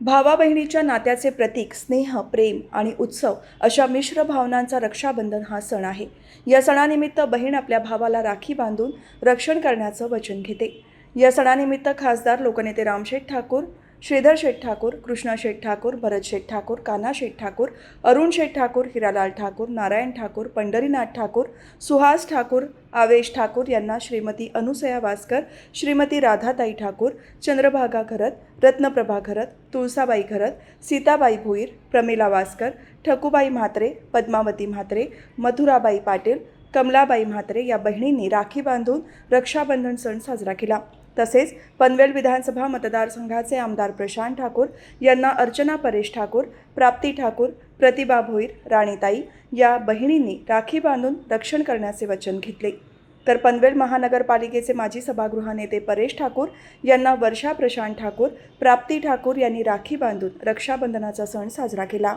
भावा बहिणीच्या नात्याचे प्रतीक स्नेह प्रेम आणि उत्सव अशा मिश्र भावनांचा रक्षाबंधन हा सण आहे. या सणानिमित्त बहीण आपल्या भावाला राखी बांधून रक्षण करण्याचं वचन घेते. या सणानिमित्त खासदार लोकनेते रामशेठ ठाकूर श्रीधर शेठ ठाकूर कृष्णा शेठ ठाकूर भरत शेठ ठाकूर कान्हा शेठ ठाकूर अरुण शेठ ठाकूर हिरालाल ठाकूर नारायण ठाकूर पंढरीनाथ ठाकूर सुहास ठाकूर आवेश ठाकूर यांना श्रीमती अनुसया वासकर श्रीमती राधाताई ठाकूर चंद्रभागा घरत रत्नप्रभा घरत तुळसाबाई घरत सीताबाई भोईर प्रमिला वासकर ठकूबाई म्हात्रे पद्मावती म्हात्रे मथुराबाई पाटील कमलाबाई म्हात्रे या बहिणींनी राखी बांधून रक्षाबंधन सण साजरा केला. तसेच पनवेल विधानसभा मतदारसंघाचे आमदार प्रशांत ठाकूर यांना अर्चना परेश ठाकूर प्राप्ती ठाकूर प्रतिभा भोईर राणीताई या बहिणींनी राखी बांधून रक्षण करण्याचे वचन घेतले. तर पनवेल महानगरपालिकेचे माजी सभागृह नेते परेश ठाकूर यांना वर्षा प्रशांत ठाकूर प्राप्ती ठाकूर यांनी राखी बांधून रक्षाबंधनाचा सण साजरा केला.